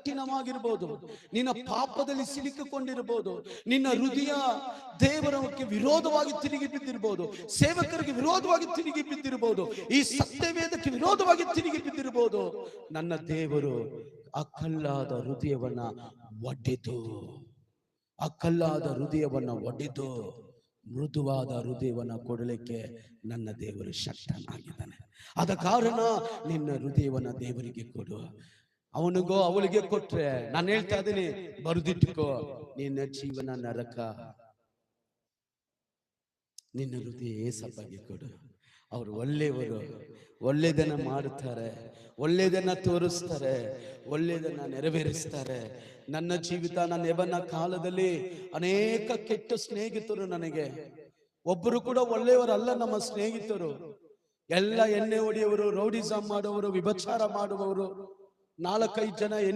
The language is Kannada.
ಕಠಿಣವಾಗಿರ್ಬೋದು. ನಿನ್ನ ಪಾಪದಲ್ಲಿ ಸಿಲುಕಿಕೊಂಡಿರ್ಬೋದು. ನಿನ್ನ ಹೃದಯ ದೇವರಕ್ಕೆ ವಿರೋಧವಾಗಿ ತಿರುಗಿ ಬಿದ್ದಿರ್ಬೋದು ಸೇವಕರಿಗೆ ವಿರೋಧವಾಗಿ ತಿರುಗಿ ಬಿದ್ದಿರ್ಬೋದು ಈ ಸತ್ಯವೇದಕ್ಕೆ ವಿರೋಧವಾಗಿ ತಿರುಗಿ ಬಿದ್ದಿರ್ಬೋದು ನನ್ನ ದೇವರು ಆ ಹೃದಯವನ್ನ ಒಡೆದು ಆ ಹೃದಯವನ್ನ ಒಡೆದು, ಮೃದುವಾದ ಹೃದಯವನ್ನ ಕೊಡಲಿಕ್ಕೆ ನನ್ನ ದೇವರು ಶಕ್ತನಾಗಿದ್ದಾನೆ. ಆದ ಕಾರಣ ನಿನ್ನ ಹೃದಯವನ್ನ ದೇವರಿಗೆ ಕೊಡು. ಅವನಿಗೋ ಅವಳಿಗೆ ಕೊಟ್ರೆ ನಾನು ಹೇಳ್ತಾ ಇದ್ದೀನಿ ಬರೆದಿಟ್ಟುಕೋ ನಿನ್ನ ಜೀವನ ನರಕ. ನಿನ್ನ ಹೃದಯ ಏಸಪ್ಪಗೆ ಕೊಡು. ಅವರು ಒಳ್ಳೆಯವರು ಒಳ್ಳೆಯದನ್ನ ಮಾಡುತ್ತಾರೆ ಒಳ್ಳೆಯದನ್ನ ತೋರಿಸ್ತಾರೆ ಒಳ್ಳೆಯದನ್ನ ನೆರವೇರಿಸ್ತಾರೆ. ನನ್ನ ಜೀವಿತ ನನ್ನ ಎಬನ ಕಾಲದಲ್ಲಿ ಅನೇಕ ಕೆಟ್ಟ ಸ್ನೇಹಿತರು ನನಗೆ. ಒಬ್ಬರು ಕೂಡ ಒಳ್ಳೆಯವರಲ್ಲ ನಮ್ಮ ಸ್ನೇಹಿತರು. ಎಲ್ಲ ಎಣ್ಣೆ ಹೊಡೆಯವರು ರೌಡಿಸಂ ಮಾಡುವವರು ವಿಭಚಾರ ಮಾಡುವವರು. ನಾಲ್ಕೈದು ಜನ ಎಣ್ಣೆ